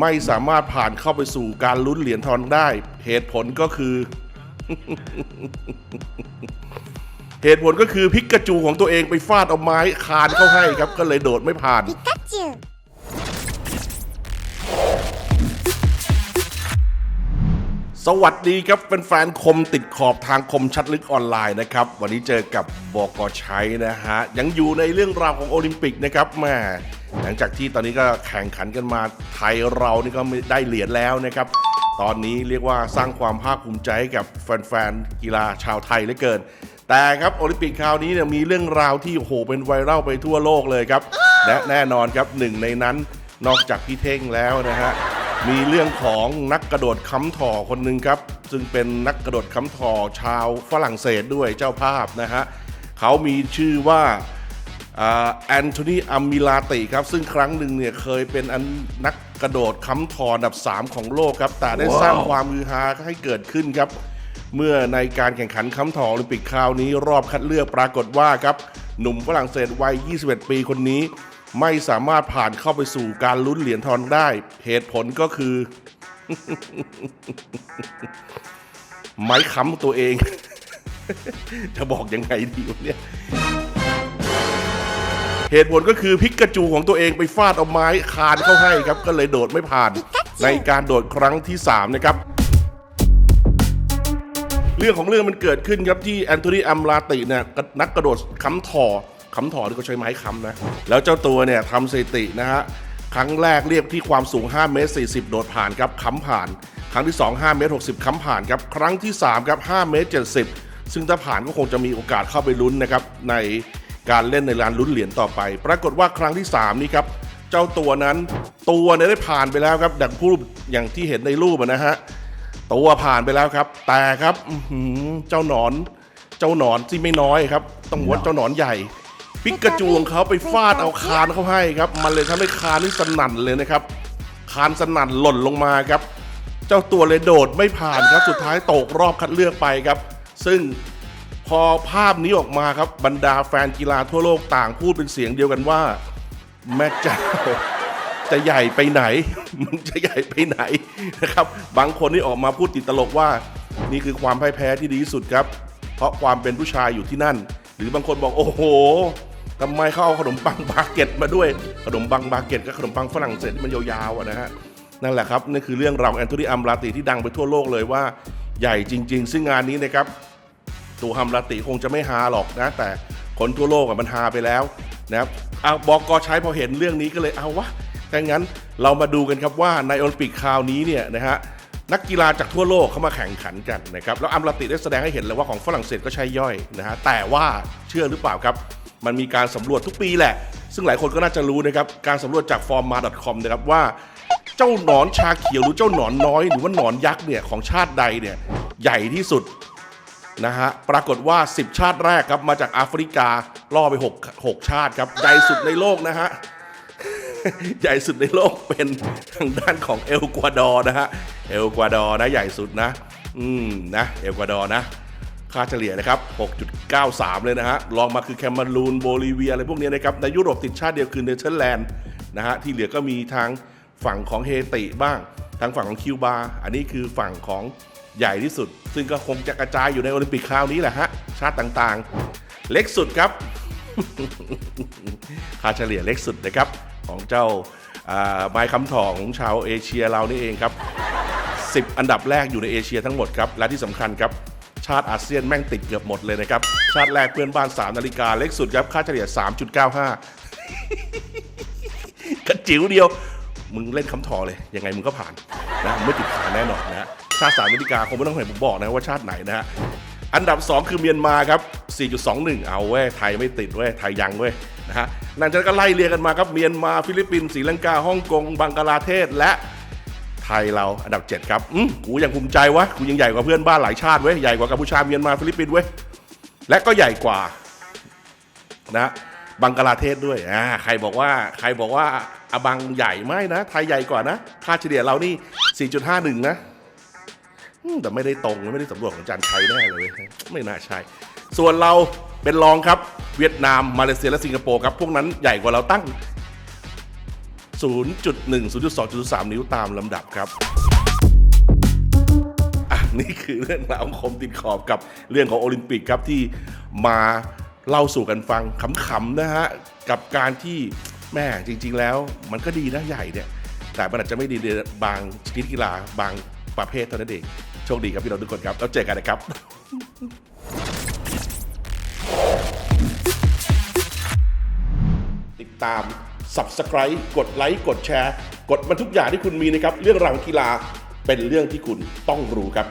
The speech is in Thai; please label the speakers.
Speaker 1: ไม่สามารถผ่านเข้าไปสู่การลุ้นเหรียญทองได้ เหตุผลก็คือ เหตุผลก็คือพิกาจูของตัวเองไปฟาดเอาไม้คานเข้าให้ครับ ก็เลยโดดไม่ผ่าน สวัสดีครับเป็นแฟนๆคมติดขอบทางคมชัดลึกออนไลน์นะครับ วันนี้เจอกับบอกชัยนะฮะ ยังอยู่ในเรื่องราวของโอลิมปิกนะครับแม่หลังจากที่ตอนนี้ก็แข่งขันกันมาไทยเรานี่ก็ได้เหรียญแล้วนะครับ ตอนนี้เรียกว่าสร้างความภาคภูมิใจให้กับแฟนๆกีฬาชาวไทยเหลือเกิน แต่ครับโอลิมปิกคราวนี้เนี่ยมีเรื่องราวที่โหเป็นไวรัลไปทั่วโลกเลยครับและแน่นอนครับหนึ่งในนั้นนอกจากพี่เท่งแล้วนะฮะ มีเรื่องของนักกระโดดค้ำถ่อคนหนึ่งครับ ซึ่งเป็นนักกระโดดค้ำถ่อชาวฝรั่งเศสด้วยเจ้าภาพนะฮะเขามีชื่อว่าแอนโทนีอัมมิลาติครับ ซึ่งครั้งหนึ่งเนี่ยเคยเป็นอันนักกระโดดค้ำถ่ออันดับ 3 ของโลกครับ แต่ได้สร้างความมือฮาให้เกิดขึ้นครับ เมื่อในการแข่งขันค้ำถ่อโอลิมปิกคราวนี้รอบคัดเลือกปรากฏว่าครับหนุ่มฝรั่งเศสวัย 21 ปีคนนี้ ไม่สามารถผ่านเข้าไปสู่การลุ้นเหรียญทองได้ เหตุผลก็คือ ไม้ค้ำตัวเอง จะบอกยังไงดีวะเนี่ยเหตุผลก็คือพิกาจูของตัวเองไปฟาดเอาไม้คานเข้าให้ครับ ก็เลยโดดไม่ผ่านในการโดดครั้งที่ 3 นะครับ เรื่องของเรื่องมันเกิดขึ้นครับที่แอนโทนีอัมลาติเนี่ยนักกระโดดค้ำถอ ค้ำถอที่เขาใช้ไม้ค้ำนะ แล้วเจ้าตัวเนี่ยทำสถิตินะฮะ ครั้งแรกเรียกที่ความสูง 5 เมตร 40 โดดผ่านครับค้ำผ่าน ครั้งที่ 2 5 เมตร 60 ค้ำผ่านครับ ครั้งที่ 3 ครับ 5 เมตร 70 ซึ่งถ้าผ่านก็คงจะมีโอกาสเข้าไปลุ้นนะครับ ในการเล่นในลานลุ้นเหรียญต่อไป ปรากฏว่าครั้งที่ 3 นี้ครับเจ้าตัวนั้นตัวเนี่ยได้ผ่านไปแล้วครับ ดังรูปอย่างที่เห็นในรูปอะนะฮะตัวผ่านไปแล้วครับ แต่ครับอื้อหือเจ้าหนอน เจ้าหนอนที่ไม่น้อยครับ ต้องวัดเจ้าหนอนใหญ่ ปิกาจูของเขาไปฟาดเอาคานเขาให้ครับ มันเลยทำให้คานนี่สนั่นเลยนะครับ คานสนั่นหล่นลงมาครับ เจ้าตัวเลยโดดไม่ผ่านครับ สุดท้ายตกรอบคัดเลือกไปครับ ซึ่งพอภาพนี้ออกมาครับบรรดาแฟนกีฬาทั่วโลกต่างพูดเป็นเสียงเดียวกันว่า แม่เจ้าจะใหญ่ไปไหน มึงจะใหญ่ไปไหนนะครับ บางคนนี่ออกมาพูดติดตลกว่า นี่คือความพ่ายแพ้ที่ดีที่สุดครับ เพราะความเป็นผู้ชายอยู่ที่นั่น หรือบางคนบอกโอ้โห ทำไมเขาเอาขนมปังบาเก็ตมาด้วย ขนมปังบาเก็ตกับขนมปังฝรั่งเศสที่มันยาวๆนะฮะนั่นแหละครับนั่คือเรื่องราวแอนโทนีอัมราติที่ดังไปทั่วโลกเลยว่าใหญ่จริง ๆ ซึ่งงานนี้นะครับตัวฮัมราติคงจะไม่ฮาหรอกนะ แต่คนทั่วโลกมันฮาไปแล้วนะครับเอาบอกกอใช้พอเห็นเรื่องนี้ก็เลยเอาวะถ้างั้นเรามาดูกันครับว่าในโอลิมปิกคราวนี้เนี่ยนะฮะนักกีฬาจากทั่วโลกเข้ามาแข่งขันกันนะครับแล้วอัมราติได้แสดงให้เห็นเลยว่าของฝรั่งเศสก็ใช่ย่อยนะฮะแต่ว่าเชื่อหรือเปล่าครับ มันมีการสำรวจทุกปีแหละ ซึ่งหลายคนก็น่าจะรู้นะครับ การสำรวจจาก forma.com นะครับว่า เจ้าหนอนชาเขียวหรือเจ้าหนอนน้อยหรือว่าหนอนยักษ์เนี่ยของชาติใดเนี่ยใหญ่ที่สุดนะฮะ ปรากฏว่า 10 ชาติแรกครับมาจากแอฟริกาล่อไป 6 6 ชาติครับ ใหญ่สุดในโลกนะฮะ ใหญ่สุดในโลกเป็นทางด้านของเอลกวาดอร์นะฮะ เอลกวาดอร์นะใหญ่สุดนะ อืมนะ เอลกวาดอร์นะ ค่าเฉลี่ยนะครับ 93 เลยนะฮะรองมาคือแคมารูนโบลิเวียอะไรพวกนี้นะครับในยุโรปติดชาติเดียวคือเนเธอร์แลนด์นะฮะที่เหลือก็มีทางฝั่งของเฮติบ้าง ทางฝั่งของคิวบา อันนี้คือฝั่งของใหญ่ที่สุด ซึ่งก็คงจะกระจายอยู่ในโอลิมปิกคราวนี้แหละฮะชาติต่างๆ เล็กสุดครับค่าเฉลี่ยเล็กสุดนะครับของเจ้าไม้คำถองของชาวเอเชียเรานี่เองครับ 10 อันดับแรกอยู่ในเอเชียทั้งหมดครับ และที่สำคัญครับ ชาติอาเซียนแม่งติดเกือบหมดเลยนะครับ ชาติแรกเพื่อนบ้าน 3 นาฬิกาเล็กสุดครับค่าเฉลี่ย 3.95 กระจิ๋วเดียว มึงเล่นคำถอเลย ยังไงมึงก็ผ่านนะไม่ติดขาแน่นอนนะฮะชาติ 3 นาฬิกาคงไม่ต้องให้ผมบอกนะว่าชาติไหนนะฮะอันดับ 2 คือเมียนมาครับ 4.21 เอาเว้ย ไทยไม่ติดเว้ย ไทยยังเว้ย นะฮะหลังจากนั้นก็ไล่เรียงกันมาครับ เมียนมา ฟิลิปปินส์ ศรีลังกา ฮ่องกง บังกลาเทศ และ ไทยเราอันดับ 7 ครับ อืมกูยังภูมิใจวะกูยังใหญ่กว่าเพื่อนบ้านหลายชาติเว้ย ใหญ่กว่ากัมพูชา เมียนมา ฟิลิปปินส์เว้ย และก็ใหญ่กว่านะบังกลาเทศด้วย อ่า ใครบอกว่า ใครบอกว่าอาบังใหญ่ไม่นะ ไทยใหญ่กว่านะ ค่าเฉลี่ยเรานี่ 4.51 นะอืมแต่ไม่ได้ตรงไม่ได้สำรวจของจารย์ชัยแน่เลย ไม่น่าใช่ ส่วนเราเป็นรองครับ เวียดนาม มาเลเซีย และสิงคโปร์ครับ พวกนั้นใหญ่กว่าเราตั้ง 0.1 0.2 0.3นิ้วตามลำดับครับอะนี่คือเรื่องราวคมติดขอบกับเรื่องของโอลิมปิกครับที่มาเล่าสู่กันฟังขำๆนะฮะ กับการที่แม่จริง ๆ แล้วมันก็ดีนะใหญ่เนี่ย แต่มันอาจจะไม่ดีในบางชนิดกีฬาบางประเภทเท่านั้นเอง โชคดีครับพี่น้องทุกคนครับแล้วเจอกันนะครับติดตาม Subscribe กดไลค์กดแชร์ กดมันทุกอย่างที่คุณมีนะครับ เรื่องราวกีฬาเป็นเรื่องที่คุณต้องรู้ครับ